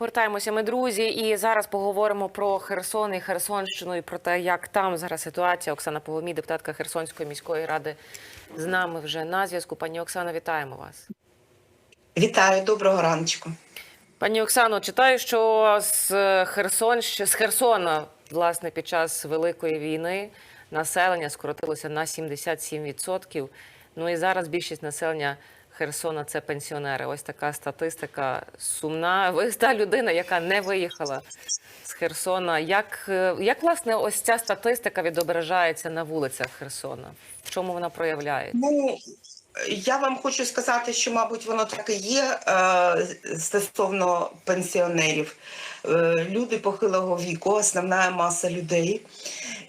Повертаємося ми, друзі, і зараз поговоримо про Херсон і Херсонщину і про те, як там зараз ситуація. Оксана Погомій, депутатка Херсонської міської ради, з нами вже на зв'язку. Пані Оксана, вітаємо вас. Вітаю, доброго раночку. Пані Оксано, читаю, що з Херсон з Херсона, власне, під час великої війни населення скоротилося на 77%. Ну і зараз більшість населення Херсона це пенсіонери. Ось така статистика сумна. Ви та людина, яка не виїхала з Херсона. Як, е, як власне ось ця статистика відображається на вулицях Херсона? В чому вона проявляється? Ну я вам хочу сказати, що, мабуть, воно так і є е, стосовно пенсіонерів. Е, люди похилого віку, основна маса людей.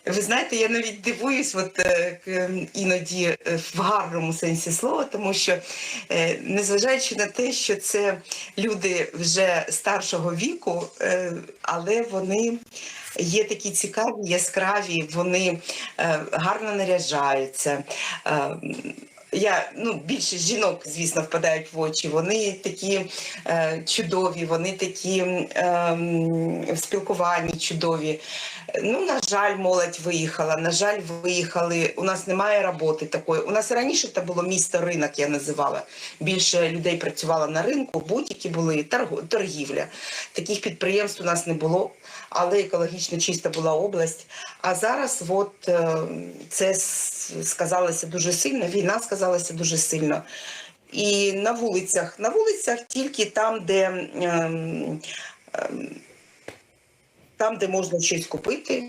Ви знаєте, я навіть дивуюсь, от е, іноді в гарному сенсі слова, тому що незважаючи на те, що це люди вже старшого віку, але вони є такі цікаві, яскраві, вони гарно наряджаються. Я ну більшість жінок, звісно, впадають в очі. Вони такі е, чудові, вони такі е, в спілкуванні чудові. Ну, на жаль, молодь виїхала. На жаль, виїхали. У нас немає роботи такої. У нас раніше це було місто ринок, я називала. Більше людей працювало на ринку, бутики були, торг- торгівля. Таких підприємств у нас не було, але екологічно чиста була область. А зараз от е, це с- сказалося дуже сильно. Війна сказалася дуже сильно. І на вулицях, на вулицях тільки там, де ем, ем, там, де можна щось купити,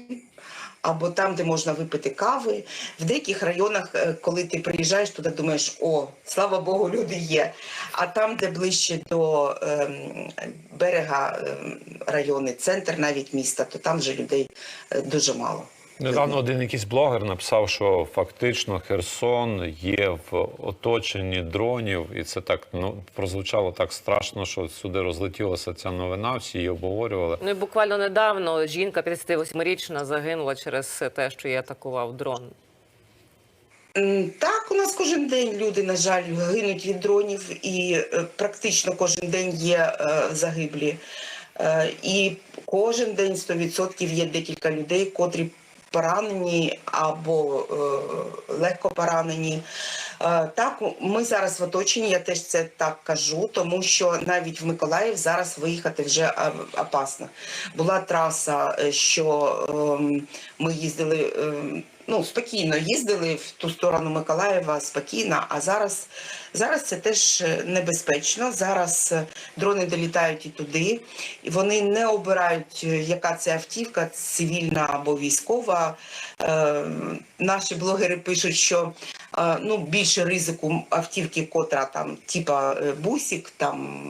або там, де можна випити кави. В деяких районах, е, коли ти приїжджаєш туди, думаєш, о, слава Богу, люди є. А там, де ближче до ем, берега ем, райони, центр навіть міста, то там вже людей е, дуже мало. Недавно один якийсь блогер написав, що фактично Херсон є в оточенні дронів, і це так ну прозвучало так страшно, що сюди розлетілася ця новина. Всі її обговорювали. Ну і буквально недавно жінка 58-річна загинула через те, що її атакував дрон. Так, у нас кожен день люди, на жаль, гинуть від дронів, і е, практично кожен день є е, загиблі. Е, і кожен день 100% є декілька людей, котрі поранені або е, легко поранені. Е, так, ми зараз в оточенні, я теж це так кажу, тому що навіть в Миколаїв зараз виїхати вже е, опасно. Була траса, е, що е, ми їздили. ем, Ну, спокійно їздили в ту сторону Миколаєва, спокійно. А зараз, зараз це теж е, небезпечно. Зараз е, дрони долітають і туди, і вони не обирають, е, яка це автівка, цивільна або військова. Е, наші блогери пишуть, що е, ну, більше ризику автівки, котра там, типа бусік, там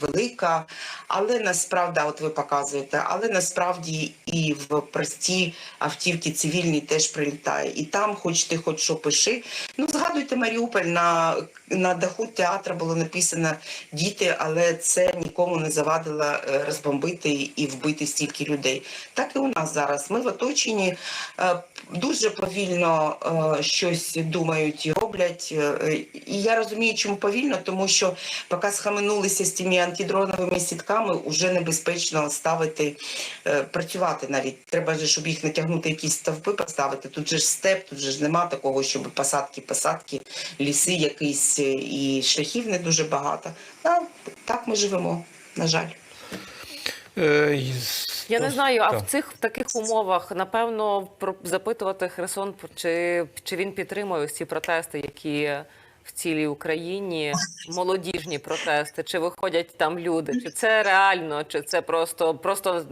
велика. Але насправді, от ви показуєте, але насправді і в прості автівки цивільні теж прилітає. І там, хоч ти хоч що пиши. Ну, згадуйте Маріуполь на, на даху театру було написано діти, але це нікому не завадило е, розбомбити і вбити стільки людей. Так і у нас зараз. Ми в оточенні е, дуже повільно е, щось думають і роблять. Е, І я розумію, чому повільно, тому що поки схаменулися з тими антидроновими сітками, вже небезпечно ставити, е, працювати навіть. Треба ж, щоб їх натягнути, якісь стовпи поставити. Тут же ж степ, тут же ж нема такого, щоб посадки, посадки, ліси якісь е, і шляхів не дуже багато. А, так ми живемо, на жаль. Я не знаю, а в цих таких умовах напевно про запитувати Херсон, чи, чи він підтримує ці протести, які в цілій Україні, молодіжні протести, чи виходять там люди, чи це реально, чи це просто просто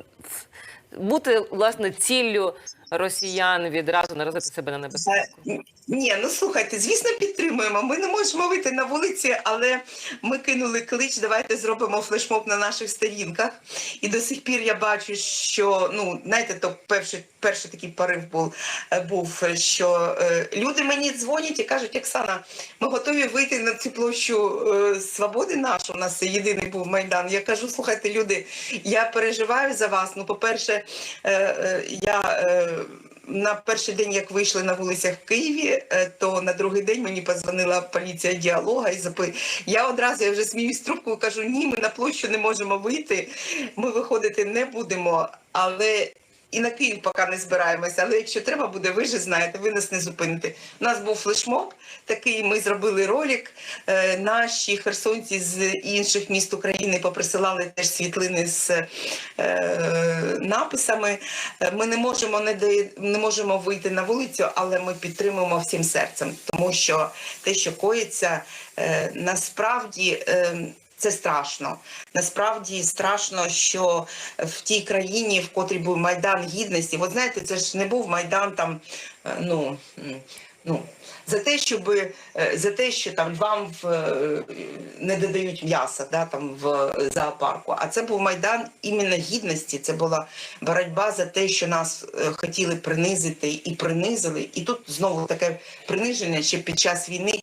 бути власне ціллю росіян відразу наразити себе на небезпеку. Ні, ну слухайте, звісно, підтримуємо. Ми не можемо вийти на вулиці, але ми кинули клич. Давайте зробимо флешмоб на наших сторінках. І до сих пір я бачу, що ну знаєте, то перший, перший такий порив був, е, був що е, люди мені дзвонять і кажуть, Оксана, ми готові вийти на цю площу е, свободи нашу. У нас єдиний був майдан. Я кажу, слухайте, люди, я переживаю за вас. Ну, по-перше, е, е, я. Е, на перший день, як вийшли на вулицях в Києві, е, то на другий день мені позвонила поліція діалога і запи... Я одразу я вже сміюсь трубку, кажу: ні, ми на площу не можемо вийти. Ми виходити не будемо, але. І на Київ поки не збираємося, але якщо треба буде, ви ж знаєте, ви нас не зупините. У нас був флешмоб, такий ми зробили ролик. Е, наші херсонці з інших міст України поприсилали теж світлини з е, написами. Е, Ми не можемо не, де- не можемо вийти на вулицю, але ми підтримуємо всім серцем, тому що те, що коїться, насправді. Це страшно. Насправді страшно, що в тій країні, в котрій був майдан гідності, от знаєте, це ж не був майдан там, е, ну. Ну, за те, щоб за те, що там вам в, е, не додають м'яса, да, там в зоопарку. А це був майдан іменно гідності. Це була боротьба за те, що нас е, хотіли принизити і принизили. І тут знову таке приниження ще під час війни.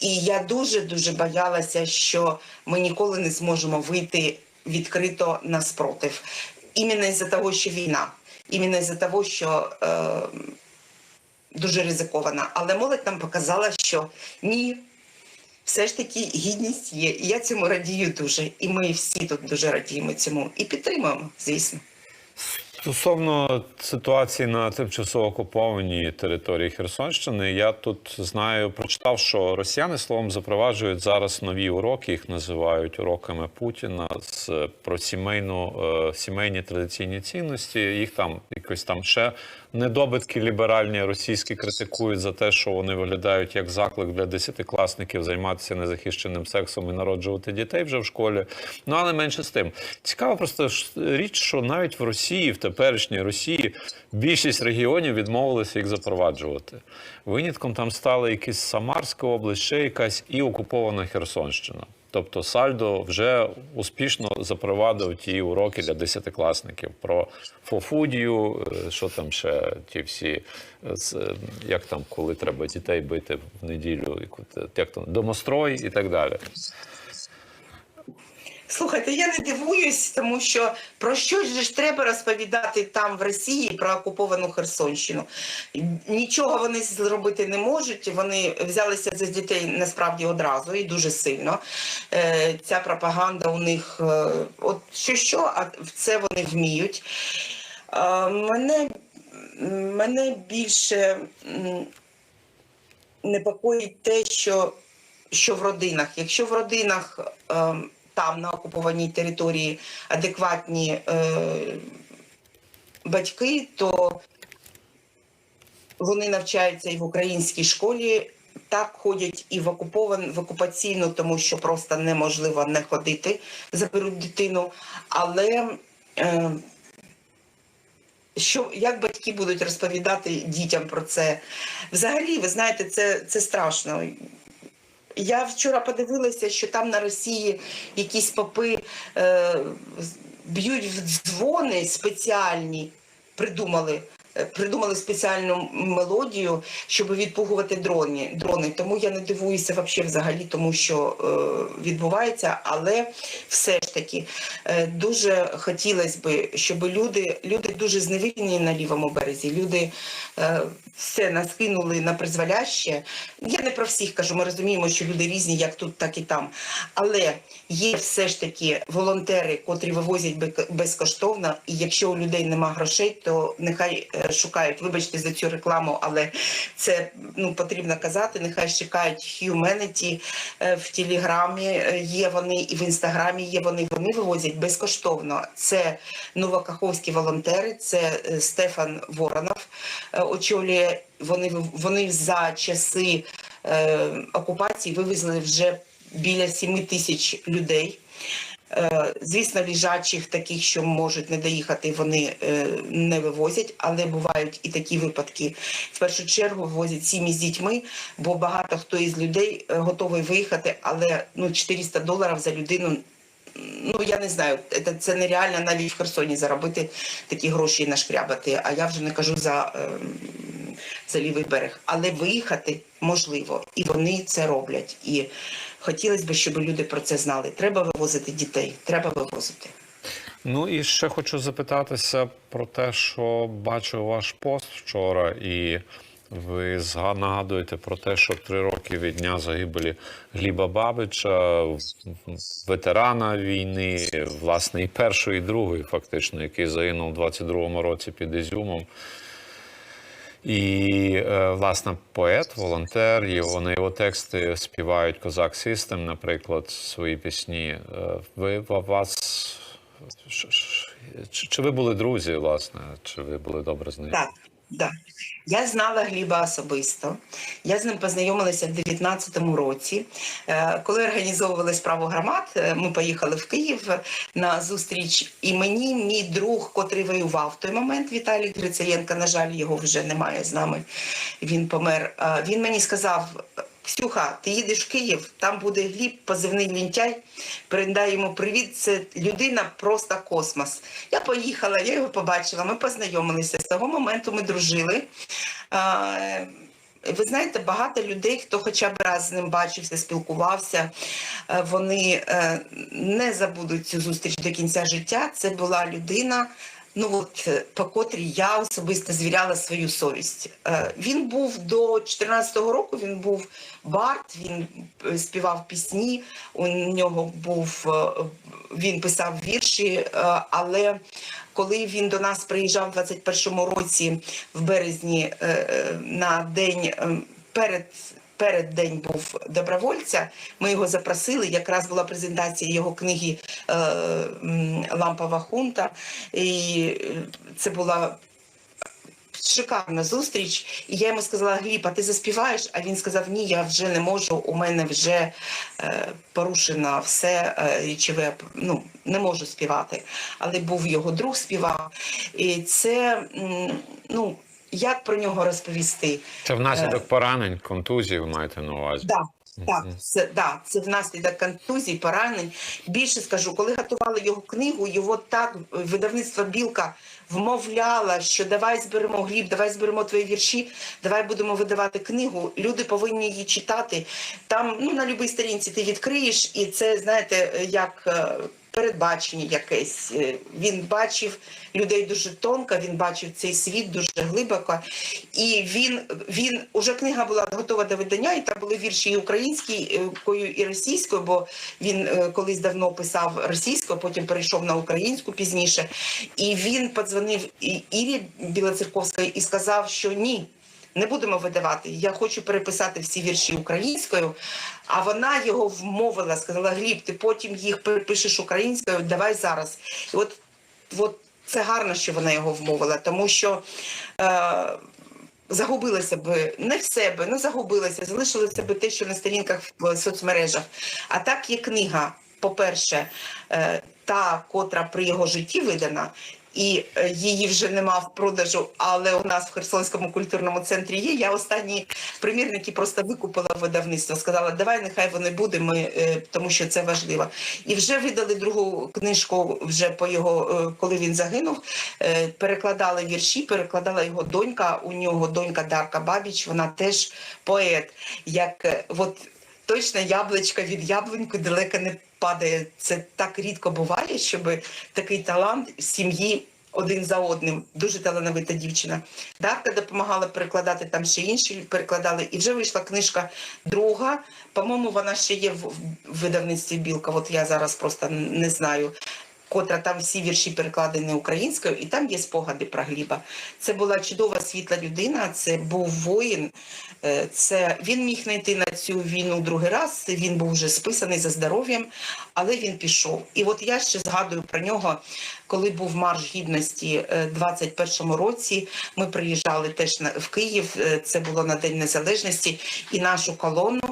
І я дуже дуже боялася, що ми ніколи не зможемо вийти відкрито на спротив. Іменно із-за того, що війна, іменно із-за того, що. Е, дуже ризикована. Але молодь нам показала, що ні, все ж таки гідність є. І я цьому радію дуже. І ми всі тут дуже радіємо цьому і підтримуємо, звісно. Стосовно ситуації на тимчасово окупованій території Херсонщини, я тут знаю, прочитав, що росіяни словом запроваджують зараз нові уроки, їх називають уроками Путіна з про сімейну е, сімейні традиційні цінності. Їх там якось там ще недобитки ліберальні російські критикують за те, що вони виглядають як заклик для десятикласників займатися незахищеним сексом і народжувати дітей вже в школі. Ну але менше з тим. Цікаво просто річ, що навіть в Росії, в теперішній Росії, більшість регіонів відмовилися їх запроваджувати. Винятком там стала якась Самарська область, ще якась і окупована Херсонщина. Тобто Сальдо вже успішно запровадив ті уроки для десятикласників про фофудію, е, що там ще ті всі, е, е, як там, коли треба дітей бити в неділю, як там, домострой і так далі. Слухайте, я не дивуюсь, тому що про що ж треба розповідати там в Росії про окуповану Херсонщину. Нічого вони зробити не можуть. Вони взялися за дітей насправді одразу і дуже сильно. Е, Ця пропаганда у них е, от що що, а це вони вміють. Е, Мене, мене більше непокоїть те, що, що в родинах. Якщо в родинах е, там на окупованій території адекватні е, батьки, то вони навчаються і в українській школі. Так ходять і в окупован в окупаційну, тому що просто неможливо не ходити, заберуть дитину. Але е, що як батьки будуть розповідати дітям про це? Взагалі, ви знаєте, це, це страшно. Я вчора подивилася, що там на Росії якісь попи е, б'ють в дзвони спеціальні, придумали. Е, Придумали спеціальну мелодію, щоб відпугувати дрони. дрони. Тому я не дивуюся вообще взагалі, тому що е, відбувається. Але все ж таки е, дуже хотілося б, щоб люди, люди дуже зневірені на лівому березі. Люди е, все нас кинули на призволяще. Я не про всіх кажу, ми розуміємо, що люди різні, як тут, так і там. Але є все ж таки волонтери, котрі вивозять безкоштовно. І якщо у людей нема грошей, то нехай е, шукають. Вибачте за цю рекламу, але це ну потрібно казати. Нехай шукають Humanity е, в Телеграмі. е, Є вони і в інстаграмі є вони. Вони вивозять безкоштовно. Це новокаховські волонтери, це е, Стефан Воронов очолює. Вони вони за часи е, окупації вивезли вже біля 7 тисяч людей. Е, Звісно, лежачих таких, що можуть не доїхати, вони е, не вивозять, але бувають і такі випадки. В першу чергу вивозять сім'ї з дітьми, бо багато хто із людей е, готовий виїхати, але ну 400 доларів за людину. Ну я не знаю, це, це нереально навіть в Херсоні заробити такі гроші і нашкрябати. А я вже не кажу за, ем, за лівий берег. Але виїхати можливо, і вони це роблять. І хотілося б, щоб люди про це знали. Треба вивозити дітей, треба вивозити. Ну і ще хочу запитатися про те, що бачив ваш пост вчора, і ви нагадуєте про те, що три роки від дня загибелі Гліба Бабича, ветерана війни, власне, і першої, і другої, фактично, який загинув у 22-му році під Ізюмом. І, е, власне, поет, волонтер, його, на його тексти співають Козак Систем, наприклад, свої пісні. Е, Ви вас. Чи, ви були друзі, власне? Чи ви були добре з ним? Так, да. Я знала Гліба особисто. Я з ним познайомилася в 19-му році. Е, Коли організовували справу громад, е, ми поїхали в Київ на зустріч, і мені мій друг, котрий воював в той момент, Віталій Грицаєнко, на жаль, його вже немає з нами. Він помер. е, Він мені сказав. Ксюха, ти їдеш в Київ, там буде Гліб, позивний лінтяй. Передай йому привіт. Це людина просто космос. Я поїхала, я його побачила, ми познайомилися. З того моменту ми дружили. Ви знаєте, багато людей, хто хоча б раз з ним бачився, спілкувався, е, вони е, не забудуть цю зустріч до кінця життя. Це була людина, ну от е, по котрій я особисто звіряла свою совість. Е, Він був до 14-го року, він був бард, він е, співав пісні, у нього був він писав вірші, але коли він до нас приїжджав у 21-му році в березні на день е, перед. Перед день був добровольця. Ми його запросили. Якраз була презентація його книги е, Лампова хунта. І е, це була шикарна зустріч. І я йому сказала: Гліб, а ти заспіваєш? А він сказав: Ні, я вже не можу. У мене вже е, порушено все е. Ну не можу співати. Але був його друг, співав. І це ну як про нього розповісти? Це внаслідок поранень, контузій, ви маєте на увазі. Да. Так, це да, це внаслідок контузій, поранень. Більше скажу, коли готували його книгу, його так е, видавництво Білка вмовляла, що давай зберемо гліб, давай зберемо твої вірші, давай будемо видавати книгу. Люди повинні її читати. Там ну на будь-якій сторінці ти відкриєш, і це знаєте, е, як. Передбачення якесь. Е, Він бачив людей дуже тонко, він бачив цей світ дуже глибоко. І він, він уже книга була готова до видання, і там були вірші і українською, і російською, бо він е, колись давно писав російською, потім перейшов на українську пізніше. І він подзвонив Ірі Білоцерковської і сказав, що ні. Не будемо видавати. Я хочу переписати всі вірші українською. А вона його вмовила, сказала: Гліб, ти потім їх перепишеш українською, давай зараз. І от, от це гарно, що вона його вмовила, тому що. Е, Загубилася б не в себе, ну загубилася, залишилося б те, що на сторінках в соцмережах. А так є книга, по-перше, е, та, котра при його житті видана, і е, її вже нема в продажу, але у нас в Херсонському культурному центрі є. Я останні примірники просто викупила видавництво. Сказала, давай нехай вони буде, ми, е, тому що це важливо. І вже видали другу книжку вже по його, е, коли він загинув. Перекладали вірші, перекладала його донька. У нього донька Дарка Бабіч, вона теж поет. Як от точно яблучко від яблуньки далеко не падає. Це так рідко буває, щоб такий талант в сім'ї один за одним. Дуже талановита дівчина. Дарка допомагала перекладати там ще інші перекладали. І вже вийшла книжка друга. По-моєму, вона ще є в видавництві Білка. От я зараз просто не знаю. Котра там всі вірші перекладені українською, і там є спогади про Гліба. Це була чудова світла людина, це був воїн. Е, Це він міг знайти на цю війну другий раз. Він був вже списаний за здоров'ям, але він пішов. І от я ще згадую про нього, коли був марш гідності е, 21-му році. Ми приїжджали теж в Київ. е, Це було на День Незалежності, і нашу колону.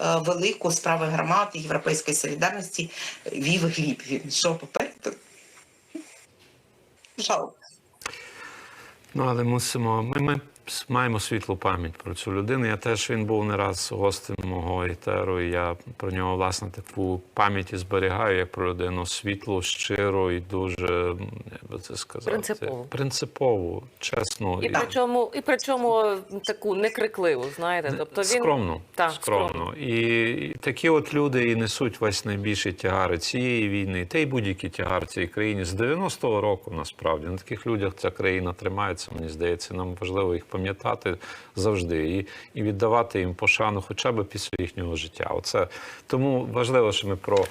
е, Велику справи громад і Європейської солідарності е, вів Гліб. Він що попереду? Жалко. Ну, але мусимо. Ми, ми маємо світлу пам'ять про цю людину. Я теж він був не раз гостем мого етеру, і я про нього власне таку пам'ять і зберігаю як про людину світлу, щиру і дуже як би це сказати, Принципову. принципову, чесну І причому, і причому таку некрикливу, знаєте. Тобто він скромно, Так, скромно. І, і такі от люди і несуть весь найбільший тягар цієї війни, та й будь-який тягар цій країні з 90-го року. Насправді на таких людях ця країна тримається. Мені здається, нам важливо їх пам'ятати завжди і, і віддавати їм пошану, хоча б після їхнього життя. Оце тому важливо, що ми про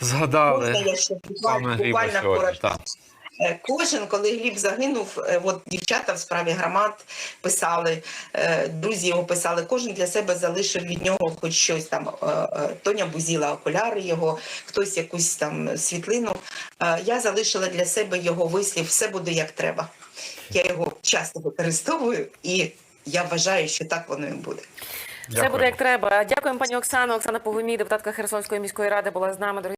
згадали Можна я ще буквально, буквально коротко? Е, Кожен, коли Гліб загинув, е, от дівчата в справі громад писали, е, друзі його писали, кожен для себе залишив від нього хоч щось там. Тоня бузіла окуляри його, хтось якусь там світлину. Я залишила для себе його вислів Все буде як треба. Я його часто використовую, і я вважаю, що так воно і буде. все Дякую. буде як треба. Дякуємо, пані Оксано. Оксана Погумій, депутатка Херсонської міської ради, була з нами. Дорогі